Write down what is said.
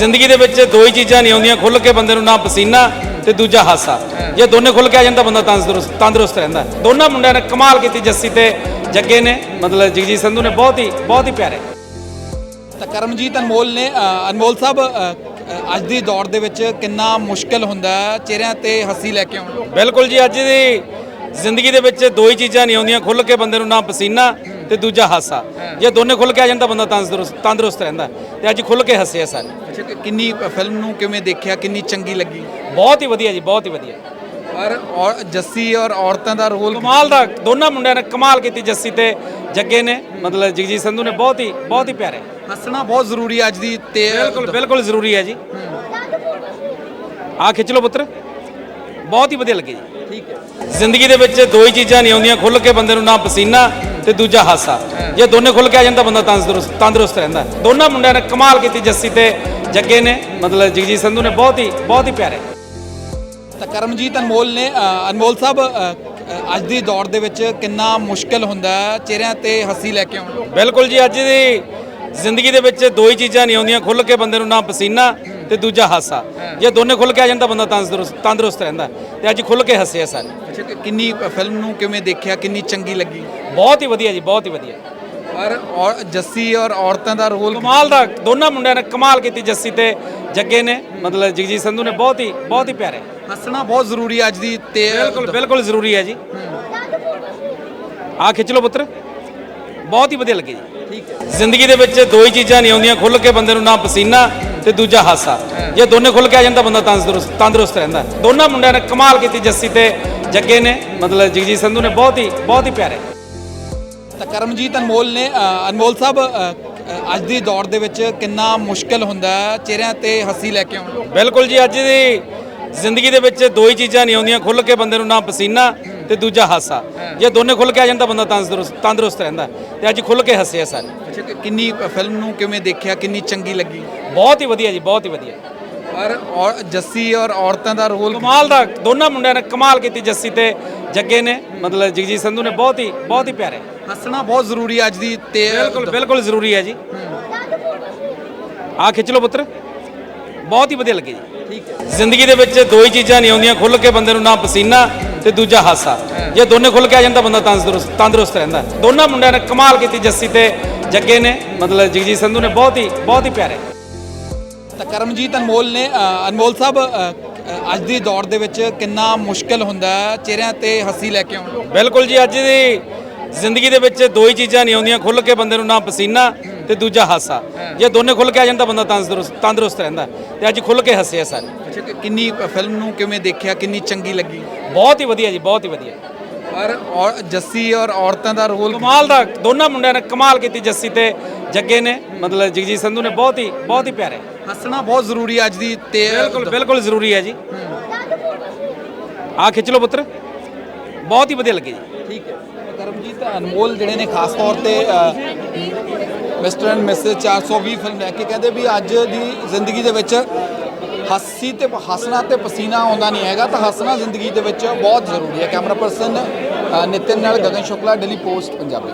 ਜ਼ਿੰਦਗੀ ਦੇ ਵਿੱਚ ਦੋ ਹੀ ਚੀਜ਼ਾਂ ਨਹੀਂ ਆਉਂਦੀਆਂ ਖੁੱਲ ਕੇ ਬੰਦੇ ਨੂੰ ਨਾ ਪਸੀਨਾ ਤੇ ਦੂਜਾ ਹਾਸਾ। ਜੇ ਦੋਨੇ ਖੁੱਲ ਕੇ ਆ ਤਾਂ ਬੰਦਾ ਤੰਦਰੁਸਤ ਤੰਦਰੁਸਤ ਰਹਿੰਦਾ। ਦੋਨਾਂ ਮੁੰਡਿਆਂ ਨੇ ਕਮਾਲ ਕੀਤੀ ਜੱਸੀ ਤੇ ਜੱਗੇ ਨੇ। ਮਤਲਬ ਜਗਜੀਤ ਸੰਧੂ ਨੇ ਬਹੁਤ ਹੀ ਬਹੁਤ ਹੀ ਪਿਆਰੇ। ਤਾਂ ਕਰਮਜੀਤ ਅਨਮੋਲ ਨੇ ਅਨਮੋਲ ਸਾਹਿਬ ਅੱਜ ਦੀ ਦੌਰ ਦੇ ਵਿੱਚ ਕਿੰਨਾ ਮੁਸ਼ਕਲ ਹੁੰਦਾ ਚਿਹਰਿਆਂ ਤੇ ਹੱਸੀ ਲੈ ਕੇ ਆਉਣਾ? ਬਿਲਕੁਲ ਜੀ ਅੱਜ ਦੀ ਜ਼ਿੰਦਗੀ ਦੇ ਵਿੱਚ ਦੋ ਹੀ ਚੀਜ਼ਾਂ ਨਹੀਂ ਆਉਂਦੀਆਂ ਖੁੱਲ ਕੇ ਬੰਦੇ ਨੂੰ ਨਾ ਪਸੀਨਾ ਤੇ ਦੂਜਾ ਹਾਸਾ। ਜੇ ਦੋਨੇ ਖੁੱਲ ਕੇ ਆ ਜਾਣ ਤਾਂ ਬੰਦਾ ਤੰਦਰੁਸਤ ਤੰਦਰੁਸਤ ਰਹਿੰਦਾ ਤੇ ਅੱਜ ਖੁੱਲ ਕੇ ਹੱਸੇ ਸਾਰੇ। ਅੱਛਾ ਕਿ ਕਿੰਨੀ ਫਿਲਮ ਨੂੰ ਕਿਵੇਂ ਦੇਖਿਆ? ਕਿੰਨੀ ਚੰਗੀ ਲੱਗੀ? ਬਹੁਤ ਹੀ ਵਧੀਆ ਜੀ ਬਹੁਤ ਹੀ ਵਧੀਆ। ਔਰ ਔਰ ਜੱਸੀ ਔਰ ਔਰਤਾਂ ਦਾ ਰੋਲ ਕਮਾਲ ਦਾ ਦੋਨਾਂ ਮੁੰਡਿਆਂ ਨੇ ਕਮਾਲ ਕੀਤੀ ਜੱਸੀ ਤੇ ਜੱਗੇ ਨੇ। ਮਤਲਬ ਜਗਜੀਤ ਸੰਧੂ ਨੇ ਬਹੁਤ ਹੀ ਬਹੁਤ ਹੀ ਪਿਆਰੇ। ਹੱਸਣਾ ਬਹੁਤ ਜ਼ਰੂਰੀ ਅੱਜ ਦੀ ਤੇ ਬਿਲਕੁਲ ਬਿਲਕੁਲ ਜ਼ਰੂਰੀ ਹੈ ਜੀ। ਆ ਖਿੱਚ ਲਓ ਪੁੱਤਰ। ਬਹੁਤ ਹੀ ਵਧੀਆ ਲੱਗੀ ਜੀ। ਠੀਕ ਹੈ। ਜ਼ਿੰਦਗੀ ਦੇ ਵਿੱਚ ਦੋ ਹੀ ਚੀਜ਼ਾਂ ਨਹੀਂ ਆਉਂਦੀਆਂ ਖੁੱਲ ਕੇ ਬੰਦੇ ਨੂੰ ਨਾ ਪਸੀਨਾ ਤੇ ਦੂਜਾ ਹਾਸਾ। ਜੇ ਦੋਨੇ ਖੁੱਲ ਕੇ ਆ ਤਾਂ ਬੰਦਾ ਤੰਦਰੁਸਤ ਤੰਦਰੁਸਤ ਰਹਿੰਦਾ। ਦੋਨਾਂ ਮੁੰਡਿਆਂ ਨੇ ਕਮਾਲ ਕੀਤੀ ਜੱਸੀ ਤੇ ਜੱਗੇ ਨੇ। ਮਤਲਬ ਜਗਜੀਤ ਸੰਧੂ ਨੇ ਬਹੁਤ ਹੀ ਬਹੁਤ ਹੀ ਪਿਆਰੇ। ਤਾਂ ਕਰਮਜੀਤ ਅਨਮੋਲ ਨੇ ਅਨਮੋਲ ਸਾਹਿਬ ਅੱਜ ਦੀ ਦੌਰ ਦੇ ਵਿੱਚ ਕਿੰਨਾ ਮੁਸ਼ਕਲ ਹੁੰਦਾ ਹੈ ਚਿਹਰਿਆਂ ਤੇ ਹੱਸੀ ਲੈ ਕੇ ਆਉਣਾ? ਬਿਲਕੁਲ ਜੀ ਅੱਜ ਦੀ ਜ਼ਿੰਦਗੀ ਦੇ ਵਿੱਚ ਦੋ ਹੀ ਚੀਜ਼ਾਂ ਨਹੀਂ ਆਉਂਦੀਆਂ ਖੁੱਲ ਕੇ ਬੰਦੇ ਨੂੰ ਨਾ ਪਸੀਨਾ ਤੇ ਦੂਜਾ ਹਾਸਾ। ਜੇ ਦੋਨੇ ਖੁੱਲ ਕੇ ਆ ਜਾਣ ਤਾਂ ਬੰਦਾ ਤੰਦਰੁਸਤ ਤੰਦਰੁਸਤ ਰਹਿੰਦਾ ਤੇ ਅੱਜ ਖੁੱਲ ਕੇ ਹੱਸੇ ਆ ਸਾਰੇ। ਅੱਛਾ ਕਿ ਕਿੰਨੀ ਫਿਲਮ ਨੂੰ ਕਿਵੇਂ ਦੇਖਿਆ? ਕਿੰਨੀ ਚੰਗੀ ਲੱਗੀ? ਬਹੁਤ ਹੀ ਵਧੀਆ ਜੀ ਬਹੁਤ ਹੀ ਵਧੀਆ। ਔਰ ਔਰ ਜੱਸੀ ਔਰ ਔਰਤਾਂ ਦਾ ਰੋਲ ਕਮਾਲ ਦਾ ਦੋਨਾਂ ਮੁੰਡਿਆਂ ਨੇ ਕਮਾਲ ਕੀਤੀ ਜੱਸੀ ਤੇ ਜੱਗੇ ਨੇ। ਮਤਲਬ ਜਗਜੀਤ ਸੰਧੂ ਨੇ ਬਹੁਤ ਹੀ ਬਹੁਤ ਹੀ ਪਿਆਰੇ। ਹੱਸਣਾ ਬਹੁਤ ਜ਼ਰੂਰੀ ਅੱਜ ਦੀ ਤੇ ਬਿਲਕੁਲ ਬਿਲਕੁਲ ਜ਼ਰੂਰੀ ਹੈ ਜੀ। ਆ ਖਿੱਚ ਲਓ ਪੁੱਤਰ। ਬਹੁਤ ਹੀ ਵਧੀਆ ਲੱਗੀ ਜੀ। ਠੀਕ ਹੈ। ਜ਼ਿੰਦਗੀ ਦੇ ਵਿੱਚ ਦੋ ਹੀ ਚੀਜ਼ਾਂ ਨਹੀਂ ਆਉਂਦੀਆਂ ਖੁੱਲ ਕੇ ਬੰਦੇ ਨੂੰ ਨਾ ਪਸੀਨਾ ਤੇ ਦੂਜਾ ਹਾਸਾ। ਜੇ ਦੋਨੇ ਖੁੱਲ ਕੇ ਆ ਜਾਣ ਤਾਂ ਬੰਦਾ ਤੰਦਰੁਸਤ ਤੰਦਰੁਸਤ ਰਹਿੰਦਾ। ਦੋਨਾਂ ਮੁੰਡਿਆਂ ਨੇ ਕਮਾਲ ਕੀਤੀ ਜੱਸੀ ਤੇ ਜੱਗੇ ਨੇ। ਮਤਲਬ ਜਗਜੀਤ ਸੰਧੂ ਨੇ ਬਹੁਤ ਹੀ ਬਹੁਤ ਹੀ ਪਿਆਰੇ। ਤਾਂ ਕਰਮਜੀਤ ਅਨਮੋਲ ਨੇ ਅਨਮੋਲ ਸਾਹਿਬ ਅੱਜ ਦੀ ਦੌਰ ਦੇ ਵਿੱਚ ਕਿੰਨਾ ਮੁਸ਼ਕਲ ਹੁੰਦਾ ਹੈ ਚਿਹਰਿਆਂ ਤੇ ਹੱਸੀ ਲੈ ਕੇ ਆਉਣਾ? ਬਿਲਕੁਲ ਜੀ ਅੱਜ ਦੀ ਜ਼ਿੰਦਗੀ ਦੇ ਵਿੱਚ ਦੋ ਹੀ ਚੀਜ਼ਾਂ ਨਹੀਂ ਆਉਂਦੀਆਂ ਖੁੱਲ ਕੇ ਬੰਦੇ ਨੂੰ ਨਾ ਪਸੀਨਾ ਤੇ ਦੂਜਾ ਹਾਸਾ। ਜੇ ਦੋਨੇ ਖੁੱਲ ਕੇ ਆ ਜਾਣ ਤਾਂ ਬੰਦਾ ਤੰਦਰੁਸਤ ਤੰਦਰੁਸਤ ਰਹਿੰਦਾ। ਤੇ ਅੱਜ ਖੁੱਲ ਕੇ ਹੱਸੇ ਆ ਸਾਰੇ। ਕਿੰਨੀ ਫਿਲਮ ਨੂੰ ਕਿਵੇਂ ਦੇਖਿਆ ਕਿੰਨੀ ਚੰਗੀ ਲੱਗੀ? ਬਹੁਤ ਹੀ ਵਧੀਆ ਜੀ ਬਹੁਤ ਹੀ ਵਧੀਆ। ਔਰ ਔਰ ਜੱਸੀ ਔਰ ਔਰਤਾਂ ਦਾ ਰੋਲ ਕਮਾਲ ਦਾ ਦੋਨਾਂ ਮੁੰਡਿਆਂ ਨੇ ਕਮਾਲ ਕੀਤੀ ਜੱਸੀ ਤੇ ਜੱਗੇ ਨੇ ਮਤਲਬ ਜਗਜੀਤ ਸੰਧੂ ਨੇ ਬਹੁਤ ਹੀ ਬਹੁਤ ਹੀ ਪਿਆਰੇ। ਹੱਸਣਾ ਬਹੁਤ ਜ਼ਰੂਰੀ ਹੈ ਅੱਜ ਦੀ ਤੇ ਬਿਲਕੁਲ ਬਿਲਕੁਲ ਜ਼ਰੂਰੀ ਹੈ ਜੀ। ਆ ਖਿੱਚ ਲਓ ਪੁੱਤਰ। ਬਹੁਤ ਹੀ ਵਧੀਆ ਲੱਗੀ ਜੀ। ਠੀਕ ਹੈ। ਜ਼ਿੰਦਗੀ ਦੇ ਵਿੱਚ ਦੋ ਹੀ ਚੀਜ਼ਾਂ ਨਹੀਂ ਆਉਂਦੀਆਂ ਖੁੱਲ ਕੇ ਬੰਦੇ ਨੂੰ ਨਾ ਪਸੀਨਾ ਤੇ ਦੂਜਾ ਹਾਸਾ। ਜੇ ਦੋਨੇ ਖੁੱਲ ਕੇ ਆ ਜਾਣ ਤਾਂ ਬੰਦਾ ਤੰਦਰੁਸਤ ਤੰਦਰੁਸਤ ਰਹਿੰਦਾ। ਦੋਨਾਂ ਮੁੰਡਿਆਂ ਨੇ ਕਮਾਲ ਕੀਤੀ ਜੱਸੀ ਤੇ ਜੱਗੇ ਨੇ ਮਤਲਬ ਜਗਜੀਤ ਸੰਧੂ ਨੇ ਬਹੁਤ ਹੀ ਬਹੁਤ ਹੀ ਪਿਆਰੇ। ਤਾਂ ਕਰਮਜੀਤ ਅਨਮੋਲ ਨੇ ਅਨਮੋਲ ਸਾਹਿਬ ਅੱਜ ਦੀ ਦੌਰ ਦੇ ਵਿੱਚ ਕਿੰਨਾ ਮੁਸ਼ਕਲ ਹੁੰਦਾ ਹੈ ਚਿਹਰਿਆਂ ਤੇ ਹੱਸੀ ਲੈ ਕੇ ਆਉਣਾ? ਬਿਲਕੁਲ ਜੀ ਅੱਜ ਦੀ ਜ਼ਿੰਦਗੀ ਦੇ ਵਿੱਚ ਦੋ ਹੀ ਚੀਜ਼ਾਂ ਨਹੀਂ ਆਉਂਦੀਆਂ ਖੁੱਲ ਕੇ ਬੰਦੇ ਨੂੰ ਨਾ ਪਸੀਨਾ ਤੇ ਦੂਜਾ ਹਾਸਾ। ਜੇ ਦੋਨੇ ਖੁੱਲ ਕੇ ਆ ਤਾਂ ਬੰਦਾ ਤੰਦਰੁਸਤ ਤੰਦਰੁਸਤ ਰਹਿੰਦਾ ਤੇ ਅੱਜ ਖੁੱਲ ਕੇ ਹੱਸੇ ਆ ਸਾਰੇ। ਕਿੰਨੀ ਫਿਲਮ ਨੂੰ ਕਿਵੇਂ ਦੇਖਿਆ ਕਿੰਨੀ ਚੰਗੀ ਲੱਗੀ? ਬਹੁਤ ਹੀ ਵਧੀਆ ਜੀ ਬਹੁਤ ਹੀ ਵਧੀਆ। ਔਰ ਜੱਸੀ ਔਰ ਔਰਤਾਂ ਦਾ ਰੋਲ ਕਮਾਲ ਦਾ ਦੋਨਾਂ ਮੁੰਡਿਆਂ ਨੇ ਕਮਾਲ ਕੀਤੀ ਜੱਸੀ ਤੇ। ਜੱਗੇ ਨੇ ਮਤਲਬ ਜਗਜੀਤ ਸੰਧੂ ਨੇ ਬਹੁਤ ਹੀ ਬਹੁਤ ਹੀ ਪਿਆਰੇ। ਹੱਸਣਾ ਬਹੁਤ ਜ਼ਰੂਰੀ ਹੈ ਅੱਜ ਦੀ ਤੇ ਬਿਲਕੁਲ ਬਿਲਕੁਲ ਜ਼ਰੂਰੀ ਹੈ ਜੀ। ਆ ਖਿੱਚ ਲਓ ਪੁੱਤਰ। ਬਹੁਤ ਹੀ ਵਧੀਆ ਲੱਗੀ ਜੀ। ਠੀਕ ਹੈ। ਕਰਮਜੀਤ ਅਨਮੋਲ ਜਿਹੜੇ ਨੇ ਖਾਸ ਤੌਰ ਤੇ ਮਿਸਟਰ ਐਂਡ ਮਿਸਿਸ 420 ਫਿਲਮ ਲੈ ਕੇ ਕਹਿੰਦੇ ਵੀ ਅੱਜ ਦੀ ਜ਼ਿੰਦਗੀ ਦੇ ਵਿੱਚ ਹਾਸੀ ਤੇ ਹੱਸਣਾ ਤੇ ਪਸੀਨਾ ਆਉਂਦਾ ਨਹੀਂ ਹੈਗਾ ਤਾਂ ਹੱਸਣਾ ਜ਼ਿੰਦਗੀ ਦੇ ਵਿੱਚ ਬਹੁਤ ਜ਼ਰੂਰੀ ਹੈ। ਕੈਮਰਾ ਪਰਸਨ ਨਿਤਿਨ ਨਾਲ ਗਗਨ ਸ਼ੁਕਲਾ ਡੇਲੀ ਪੋਸਟ ਪੰਜਾਬੀ।